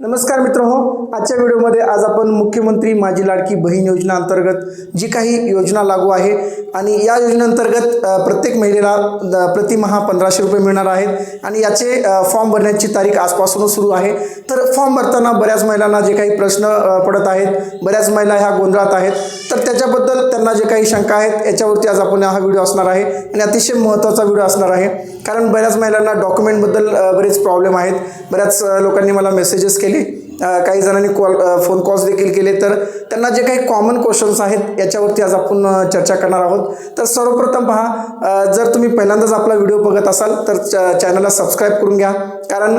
नमस्कार मित्र हो आजच्या व्हिडिओमध्ये आज आपण मुख्यमंत्री माझी लाडकी बहीण योजना अंतर्गत जी काही योजना लागू आहे आणि या योजनेअंतर्गत प्रत्येक महिलेला द- प्रतिमहा पंधराशे रुपये मिळणार आहेत आणि याचे फॉर्म भरण्याची तारीख आजपासूनच सुरू आहे. तर फॉर्म भरताना बऱ्याच महिलांना जे काही प्रश्न पडत आहेत बऱ्याच महिला ह्या गोंधळात आहेत. तर त्याच्याबद्दल त्यांना जे काही शंका आहेत याच्यावरती आज आपण हा व्हिडिओ असणार आहे आणि अतिशय महत्त्वाचा व्हिडिओ असणार आहे. कारण बऱ्याच महिलांना डॉक्युमेंटबद्दल बरेच प्रॉब्लेम आहेत. बऱ्याच लोकांनी मला मेसेजेस केले. काही जणांनी कॉल फोन कॉल्स देखील केले. तर त्यांना जे काही कॉमन क्वेश्चन्स आहेत याच्यावरती आज आपण चर्चा करणार आहोत. तर सर्वप्रथम पहा जर तुम्ही पहिल्यांदाच आपला व्हिडिओ बघत असाल तर च चॅनलला सबस्क्राईब करून घ्या. कारण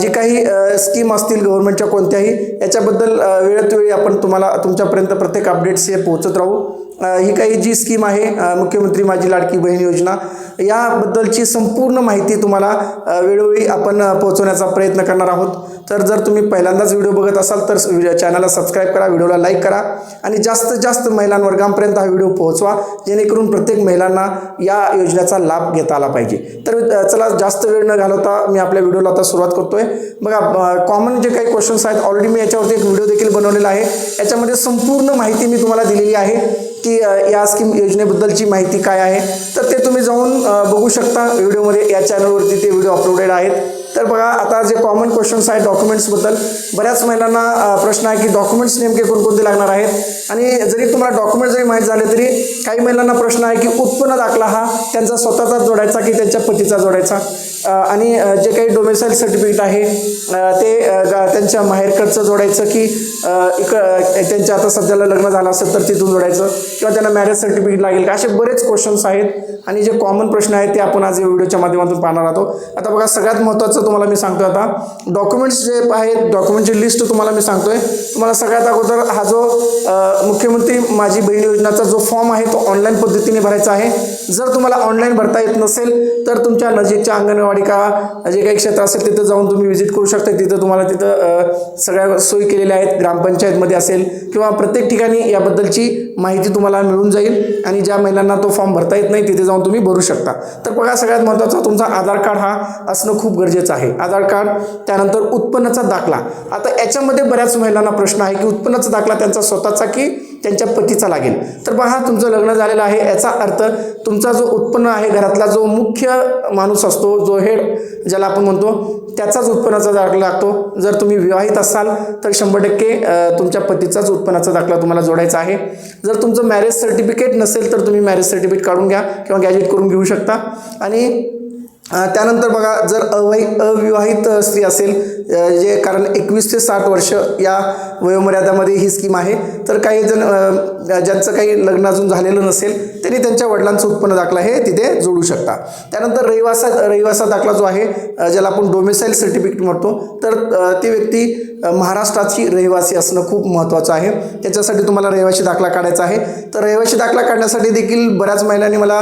जी काही स्कीम असतील गव्हर्नमेंटच्या कोणत्याही याच्याबद्दल वेळेत वेळी आपण तुम्हाला तुमच्यापर्यंत प्रत्येक अपडेट्स हे पोहोचत राहू. ही काही जी स्कीम आहे मुख्यमंत्री माझी लाडकी बहीण योजना याबद्दलची संपूर्ण माहिती तुम्हाला वेळोवेळी आपण पोहोचवण्याचा प्रयत्न करणार आहोत. तर जर तुम्ही पहिल्यांदाच व्हिडिओ बघत असाल तर व्हिडिओ चॅनलला सबस्क्राईब करा व्हिडिओला लाईक करा आणि जास्तीत जास्त महिलांवर्गांपर्यंत हा व्हिडिओ पोहोचवा जेणेकरून प्रत्येक महिलांना या योजनेचा लाभ घेता आला पाहिजे. तर चला जास्त वेळ न घालवता मी आपल्या व्हिडिओला आता सुरुवात करतोय. बघा कॉमन जे काही क्वेश्चन्स आहेत ऑलरेडी मी याच्यावरती एक व्हिडिओ देखील बनवलेला आहे. याच्यामध्ये संपूर्ण माहिती मी तुम्हाला दिलेली आहे. की या स्कीम योजनेबद्दलची माहिती काय आहे तर ते तुम्ही जाऊन बघू शकता. व्हिडिओमध्ये या चॅनलवरती ते व्हिडिओ अपलोडेड आहेत. तर बघा आता जे कॉमन क्वेश्चन्स आहेत डॉक्युमेंट्सबद्दल बऱ्याच महिलांना प्रश्न आहे की डॉक्युमेंट्स नेमके कोणकोणते लागणार आहेत? आणि जरी तुम्हाला डॉक्युमेंट जरी माहीत झाले तरी काही महिलांना प्रश्न आहे की उत्पन्न दाखला हा त्यांचा स्वतःचा जोडायचा की त्यांच्या पतीचा जोडायचा? आणि जे काही डोमेसाईल सर्टिफिकेट आहे ते गा- त्यांच्या माहेरकडचं जोडायचं की इक त्यांच्या आता सध्याला लग्न झालं असेल तर तिथून जोडायचं? किंवा त्यांना मॅरेज सर्टिफिकेट लागेल का? असे बरेच क्वेश्चन्स आहेत. आणि जे कॉमन प्रश्न आहेत ते आपण आज या व्हिडिओच्या माध्यमातून पाहणार आहोत. आता बघा सगळ्यात महत्त्वाचं तुम्हाला मी सांगतो आता. डॉक्युमेंट्स जे आहेत डॉक्युमेंटची लिस्ट तुम्हाला मी सांगतोय. तुम्हाला सगळ्यात अगोदर हा जो मुख्यमंत्री माझी बहीण योजनाचा जो फॉर्म आहे तो ऑनलाईन पद्धतीने भरायचा आहे. जर तुम्हाला ऑनलाईन भरता येत नसेल तर तुमच्या नजीकच्या अंगणवाडी का जे काही क्षेत्र असेल तिथं जाऊन तुम्ही व्हिजिट करू शकता. तिथं तुम्हाला तिथं सगळ्या सोयी केलेल्या आहेत. ग्रामपंचायतमध्ये असेल किंवा प्रत्येक ठिकाणी याबद्दलची माहिती तुम्हाला मिळून जाईल आणि ज्या महिलांना तो फॉर्म भरता येत नाही तिथे जाऊन तुम्ही भरू शकता. तर बघा सगळ्यात महत्त्वाचा तुमचा आधार कार्ड हा असणं खूप गरजेचं आहे. आधार कार्ड त्यानंतर उत्पन्नाचा दाखला. आता याच्यामध्ये बऱ्याच महिलांना प्रश्न आहे की उत्पन्नाचा दाखला त्यांचा स्वतःचा की त्यांच्या पतीचा लागेल? तर पहा तुमचं लग्न झालेलं आहे याचा अर्थ तुमचा जो उत्पन्न आहे घरातला जो मुख्य माणूस असतो जो हेड ज्याला आपण म्हणतो त्याचाच उत्पन्नाचा दाखला लागतो. जर तुम्ही विवाहित असाल तर शंभर टक्के तुमच्या पतीचाच उत्पन्नाचा दाखला तुम्हाला जोडायचा आहे. जर तुमचं मॅरेज सर्टिफिकेट नसेल तर तुम्ही मॅरेज सर्टिफिकेट काढून घ्या किंवा गॅजेट करून घेऊ शकता. आणि त्यानंतर बघा जर अवै अविवाहित स्त्री असेल जे कारण एकवीस ते साठ वर्ष या वयोमर्यादामध्ये ही स्कीम आहे तर काही जण ज्यांचं काही लग्न अजून झालेलं नसेल त्यांनी त्यांच्या वडिलांचं उत्पन्न दाखला हे तिथे जोडू शकता. त्यानंतर रहिवासा रहिवासा दाखला जो आहे ज्याला आपण डोमेसाईल सर्टिफिकेट म्हणतो तर ती व्यक्ती महाराष्ट्राची रहिवासी असणं खूप महत्त्वाचं आहे. त्याच्यासाठी तुम्हाला रहिवासी दाखला काढायचा आहे. तर रहिवासी दाखला काढण्यासाठी देखील बऱ्याच महिलांनी मला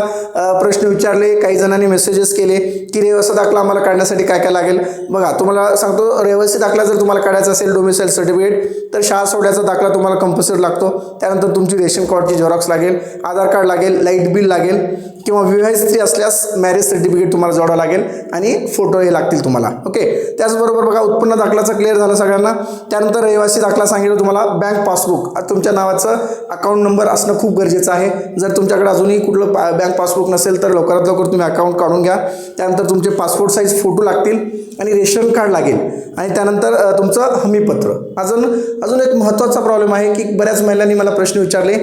प्रश्न विचारले काही जणांनी मेसेजेस केले. की रहिवासी दाखला आम्हाला काढण्यासाठी काय काय लागेल? बघा तुम्हाला सांगतो रहिवासी दाखला जर तुम्हाला काढायचा असेल डोमिसाईल सर्टिफिकेट तर शाळा सोड्याचा दाखला तुम्हाला कंपल्सरी लागतो. त्यानंतर तुमची रेशन कार्डची झेरॉक्स लागेल आधार कार्ड लागेल लाइट बिल लागेल किंवा विवाहित स्त्री असल्यास मॅरेज सर्टिफिकेट तुम्हाला जोडावं लागेल आणि फोटो हे लागतील तुम्हाला. ओके त्याचबरोबर बघा उत्पन्न दाखलाचं क्लिअर झालं सगळ्यांना. त्यानंतर रहिवासी दाखला सांगितलं तुम्हाला बँक पासबुक तुमच्या नावाचं अकाउंट नंबर असणं खूप गरजेचं आहे. जर तुमच्याकडे अजूनही कुठलं बँक पासबुक नसेल तर लवकरात लवकर तुम्ही अकाउंट काढून घ्या. त्यानंतर तुमचे पासपोर्ट साईज फोटो लागतील आणि रेशन कार्ड लागेल. आणि त्यानंतर तुमचं हमीपत्र. अजून अजून एक महत्त्वाचा प्रॉब्लेम आहे की बऱ्याच महिलांनी मला प्रश्न विचारले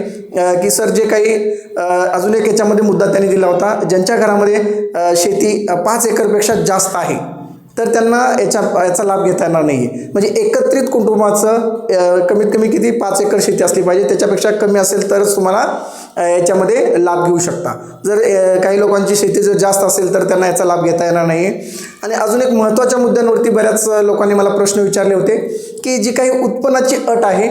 की सर जे काही अजून एक याच्यामध्ये मुद्दा त्यांनी दिला होता ज्यांच्या घरामध्ये शेती पाच एकरपेक्षा जास्त आहे. तर त्यांना याच्या याचा लाभ घेता येणार नाही आहे म्हणजे एकत्रित कुटुंबाचं कमीत कमी किती? पाच एकर शेती असली पाहिजे. त्याच्यापेक्षा कमी असेल तरच तुम्हाला याच्यामध्ये लाभ घेऊ शकता. जर काही लोकांची शेती जर जास्त असेल तर त्यांना याचा लाभ घेता येणार नाही आहे आणि अजून एक महत्त्वाच्या मुद्द्यांवरती बऱ्याच लोकांनी मला प्रश्न विचारले होते. की जी काही उत्पन्नाची अट आहे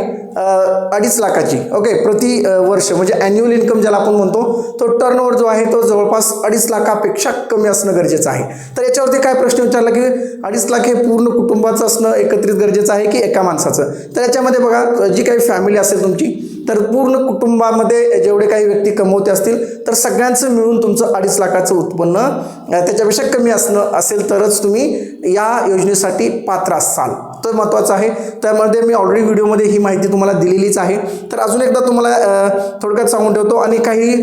अडीच लाखाची ओके प्रति वर्ष म्हणजे ॲन्युअल इन्कम ज्याला आपण म्हणतो तो टर्नओव्हर जो आहे तो जवळपास अडीच लाखापेक्षा कमी असणं गरजेचं आहे. तर याच्यावरती काय प्रश्न विचारला की अडीच लाख हे पूर्ण कुटुंबाचं असणं एकत्रित गरजेचं आहे की एका माणसाचं? तर याच्यामध्ये बघा जी काही फॅमिली असेल तुमची तर पूर्ण कुटुंबामध्ये जेवढे काही व्यक्ती कमवते असतील तर सगळ्यांचं मिळून तुमचं अडीच लाखाचं उत्पन्न त्याच्यापेक्षा कमी असणं असेल तरच तुम्ही या योजनेसाठी पात्र असाल. तर महत्त्वाचा आहे. त्यामध्ये मी ऑलरेडी व्हिडिओमध्ये ही माहिती तुम्हाला दिलेलीच आहे. तर अजून एकदा तुम्हाला थोडक्यात सांगून ठेवतो. आणि काही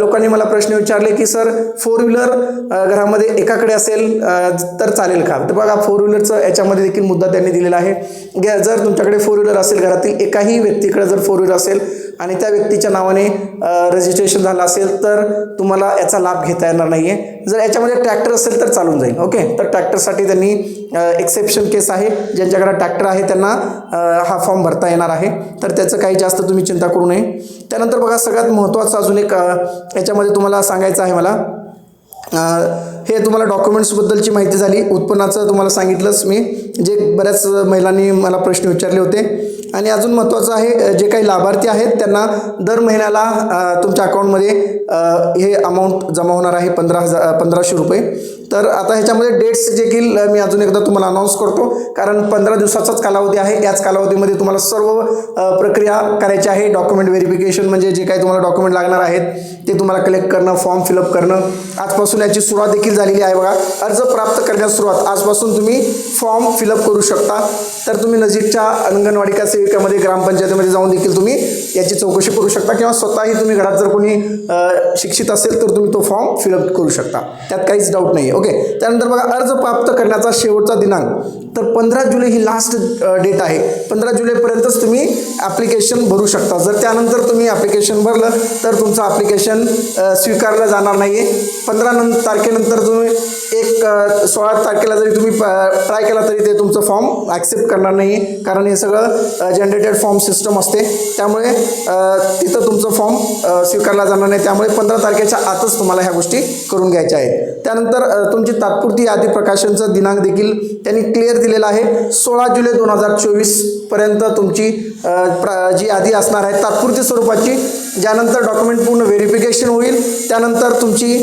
लोकांनी मला प्रश्न विचारले की सर फोर व्हीलर घरामध्ये एकाकडे असेल तर चालेल का? तर बघा फोर व्हीलरचं याच्यामध्ये देखील मुद्दा त्यांनी दिलेला आहे. जर तुमच्याकडे फोर व्हीलर असेल घरातील एकाही व्यक्तीकडे जर फोर व्हीलर असेल आणि त्या व्यक्तीच्या नावाने रजिस्ट्रेशन झालं असेल तर तुम्हाला याचा लाभ घेता येणार नाही आहे जर याच्यामध्ये ट्रॅक्टर असेल तर चालून जाईल ओके? तर ट्रॅक्टरसाठी त्यांनी एक्सेप्शन केस आहे. ज्यांच्याकडे ट्रॅक्टर आहे त्यांना हा फॉर्म भरता येणार आहे. तर त्याचं काही जास्त तुम्ही चिंता करू नये. त्यानंतर बघा सगळ्यात महत्त्वाचं अजून एक याच्यामध्ये तुम्हाला सांगायचं आहे मला. हे तुम्हाला डॉक्युमेंट्सबद्दलची माहिती झाली. उत्पन्नाचं तुम्हाला सांगितलंच मी. जे बऱ्याच महिलांनी मला प्रश्न विचारले होते. आणि अजून महत्त्वाचं आहे जे काही लाभार्थी आहेत त्यांना दर महिन्याला तुमच्या अकाउंटमध्ये हे अमाऊंट जमा होणार आहे पंधरा हजार पंधराशे रुपये. तर आता ह्याच्यामध्ये डेट्स देखील मी अजून एकदा तुम्हाला अनाऊन्स करतो. कारण पंधरा दिवसाचाच कालावधी आहे. याच कालावधीमध्ये तुम्हाला सर्व प्रक्रिया करायची आहे. डॉक्युमेंट व्हेरिफिकेशन म्हणजे जे काही तुम्हाला डॉक्युमेंट लागणार आहेत ते तुम्हाला कलेक्ट करणं फॉर्म फिलअप करणं. आजपासून याची सुरुवात देखील झालेली आहे बघा. अर्ज प्राप्त करण्यास सुरुवात. आजपासून तुम्ही फॉर्म फिलअप करू शकता. तर तुम्ही नजीकच्या अंगणवाडी का सेविकामध्ये ग्रामपंचायतीमध्ये जाऊन देखील तुम्ही याची चौकशी करू शकता किंवा स्वतःही तुम्ही घरात जर कोणी शिक्षित असेल तर तुम्ही तो फॉर्म फिलअप करू शकता. त्यात काहीच डाऊट नाही ओके? त्यानंतर बघा अर्ज प्राप्त करण्याचा शेवटचा दिनांक. तर पंधरा जुलै ही लास्ट डेट आहे. पंधरा जुलैपर्यंतच तुम्ही ॲप्लिकेशन भरू शकता. जर त्यानंतर तुम्ही ॲप्लिकेशन भरलं तर तुमचं ॲप्लिकेशन स्वीकारलं जाणार नाही आहे पंधरा नं तारखेनंतर तुम्ही एक सोळा तारखेला जरी तुम्ही ट्राय केला तरी ते तुमचं फॉर्म ॲक्सेप्ट करणार नाही. कारण हे सगळं जनरेटेड फॉर्म सिस्टम असते. त्यामुळे तिथं तुमचं फॉर्म स्वीकारला जाणार नाही. त्यामुळे पंधरा तारखेच्या आतच तुम्हाला ह्या गोष्टी करून घ्यायच्या आहेत. त्यानंतर तुमची तात्पुरती यादी प्रकाशनचा दिनांक देखील त्यांनी क्लिअर दिलेला आहे. सोळा जुलै दोन हजार चोवीसपर्यंत तुमची प्र जी यादी असणार आहे तात्पुरती स्वरूपाची ज्यानंतर डॉक्युमेंट पूर्ण व्हेरिफिकेशन होईल त्यानंतर तुमची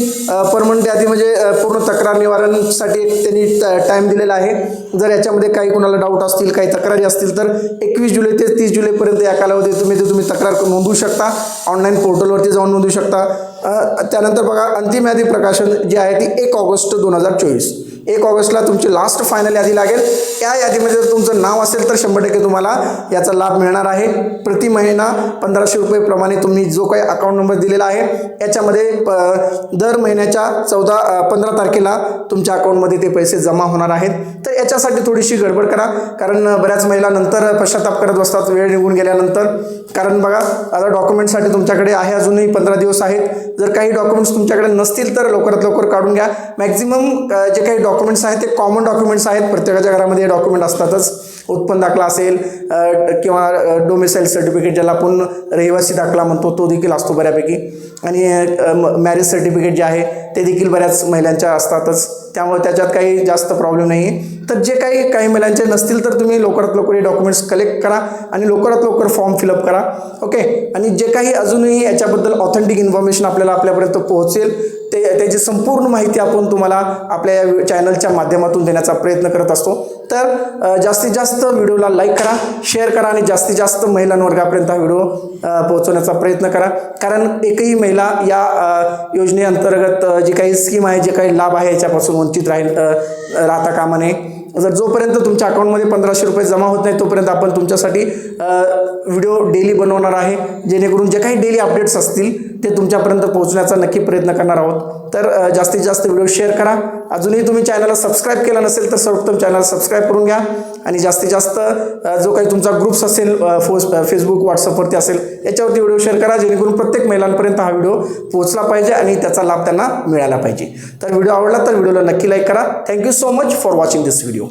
परमनंट यादी म्हणजे पूर्ण तक्रार निवारणसाठी त्यांनी टाईम दिलेला आहे. जर याच्यामध्ये काही कोणाला डाऊट असतील काही तक्रारी असतील तर एकवीस जुलै ते तीस जुलैपर्यंत या कालावधीत तुम्ही ते तुम्ही तक्रार नोंदवू शकता. ऑनलाईन पोर्टलवरती जाऊन नोंदवू शकता. त्यानंतर बघा अंतिम यादी प्रकाशन जी आहे ती एक ऑगस्ट दोन हजार चोवीस. एक ऑगस्टला तुमची लास्ट फायनल यादी लागेल. त्या यादीमध्ये जर तुमचं नाव असेल तर शंभर टक्के तुम्हाला याचा लाभ मिळणार आहे. प्रति महिना पंधराशे रुपयेप्रमाणे तुम्ही जो काही अकाउंट नंबर दिलेला आहे याच्यामध्ये प दर महिन्याच्या चौदा पंधरा तारखेला तुमच्या अकाउंटमध्ये ते पैसे जमा होणार आहेत. तर याच्यासाठी थोडीशी गडबड करा. कारण बऱ्याच महिला नंतर पश्चाताप करत बसतात. वेळ निघून गेल्यानंतर. कारण बघा आता डॉक्युमेंटसाठी तुमच्याकडे आहे अजूनही पंधरा दिवस आहेत. जर काही डॉक्युमेंट्स तुमच्याकडे नसतील तर लवकरात लवकर काढून घ्या. मॅक्झिमम जे काही डॉक्युमेंट्स आहेत ते कॉमन डॉक्युमेंट्स आहेत. प्रत्येकाच्या घरामध्ये डॉक्युमेंट असतातच. उत्पन्न दाखला असेल किंवा डोमिसाईल सर्टिफिकेट ज्याला आपण रहिवासी दाखला म्हणतो तो देखील असतो बऱ्यापैकी. आणि मॅरेज सर्टिफिकेट जे आहे ते देखील बऱ्याच महिलांच्या असतातच. त्यामुळे त्याच्यात काही जास्त प्रॉब्लेम नाही आहे तर जे काही काही महिलांचे नसतील तर तुम्ही लवकरात लवकर हे डॉक्युमेंट्स कलेक्ट करा आणि लवकरात लवकर फॉर्म फिलअप करा. ओके आणि जे काही अजूनही याच्याबद्दल ऑथेंटिक इन्फॉर्मेशन आपल्याला आपल्यापर्यंत पोहोचेल ते त्याची संपूर्ण माहिती आपण तुम्हाला आपल्या या चॅनलच्या माध्यमातून देण्याचा प्रयत्न करत असतो. तर जास्तीत जास्त व्हिडिओला लाईक करा शेअर करा आणि जास्तीत जास्त महिलांवर्गापर्यंत हा व्हिडिओ पोहोचवण्याचा प्रयत्न करा. कारण एकही महिला या योजनेअंतर्गत जी काही स्कीम आहे जे काही लाभ आहे याच्यापासून वंचित राहील राहता कामा नये. जर जोपर्यंत तुमच्या अकाउंटमध्ये पंधराशे रुपये जमा होत नाही तोपर्यंत आपण तुमच्यासाठी व्हिडिओ डेली बनवणार आहे. जेणेकरून जे काही डेली अपडेट्स असतील ते तुमच्यापर्यंत पोहोचण्याचा नक्की प्रयत्न करणार आहोत. तर जास्तीत जास्त व्हिडिओ शेअर करा. अजूनही तुम्ही चॅनलला सबस्क्राईब केला नसेल तर सर्वोत्तम चॅनल सबस्क्राईब करून घ्या. आणि जास्तीत जास्त जो काही तुमचा ग्रुप्स असेल फोस फेसबुक व्हॉट्सअपवरती असेल याच्यावरती व्हिडिओ शेअर करा जेणेकरून प्रत्येक महिलांपर्यंत हा व्हिडिओ पोहोचला पाहिजे आणि त्याचा लाभ त्यांना मिळाला पाहिजे. तर व्हिडिओ आवडला तर व्हिडिओला नक्की लाईक करा. Thank you so much for watching this video